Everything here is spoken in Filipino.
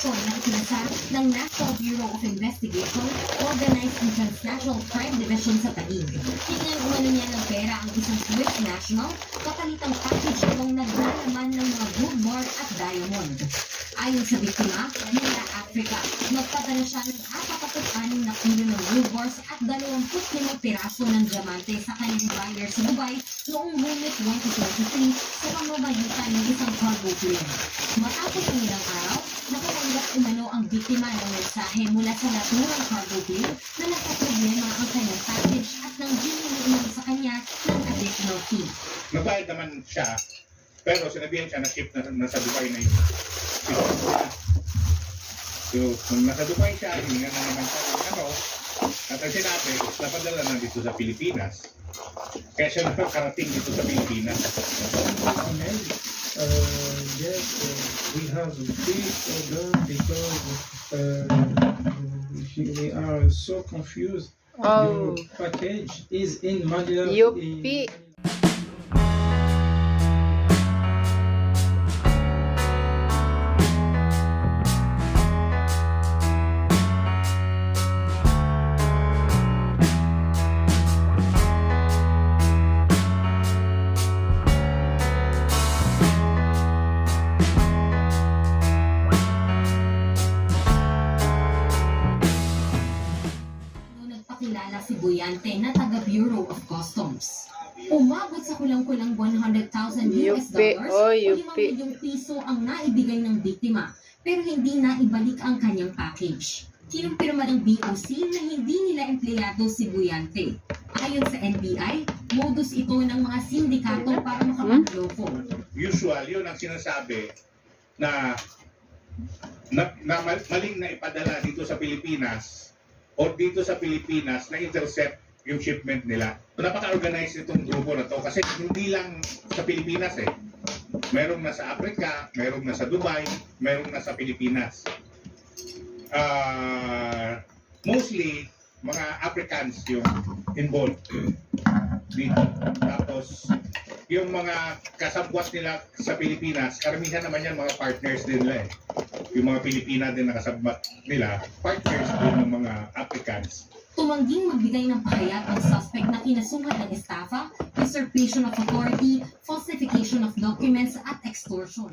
operasyon na itinasa ng National Bureau of Investigation Organized and Transnational Crime Division sa Taguig. Tingnan umano niya ng pera ang isang Swiss national kapalitang package itong naglalaman ng mga good mark at diamond. Ayon sa biktima, mula Africa, nagpadala siya ng 46 na kilo ng bars at 25 piraso ng diamante sa kanyang buyer sa Dubai noong Hunyo 2023 sa pamamagitan ng isang cargo plane. Matapos ang ilang araw, ang ng mensahe mula sa naturang cargo plane na nagkaproblema ang kanyang package at nang hiningi umano sa kanya ng additional fee. Nagbayad naman siya, pero sinabihan siya na ship na nasa Dubai na yun. So, kung nasa Dubai siya, hiningan na naman siya ng ano, at ang sinabi, napadala na dito sa Pilipinas. Kaya siya nakakarating dito sa Pilipinas. email. Uh, yes, uh, we have a big problem because Uh, we are so confused. Oh, Your package is in Manila. Yuppie. in- Noong nagpakilala si Boyante na taga Bureau of Customs. Umabot sa kulang-kulang 100,000 US dollars o 5 yupi. milyong piso ang naibigay ng biktima pero hindi naibalik ang kanyang package. Kinumpirma ng BOC na hindi nila empleyado si Boyante. Ayon sa NBI, modus ito ng mga sindikato para makapagloko. Usual, yun ang sinasabi na, na, na mal- maling na ipadala dito sa Pilipinas o dito sa Pilipinas na intercept yung shipment nila. Napaka-organized itong grupo na to kasi hindi lang sa Pilipinas eh. Merong nasa Africa, merong nasa Dubai, merong nasa Pilipinas. Ah, mostly, mga Africans yung involved dito. Tapos, yung mga kasabwat nila sa Pilipinas, karamihan naman yan mga partners din nila eh. Yung mga Pilipina din na kasabwat nila, partners din ng mga Africans. Tumangging magbigay ng pahayag ang suspect na kinasuhan ng estafa, usurpation of authority, falsification of documents at extortion.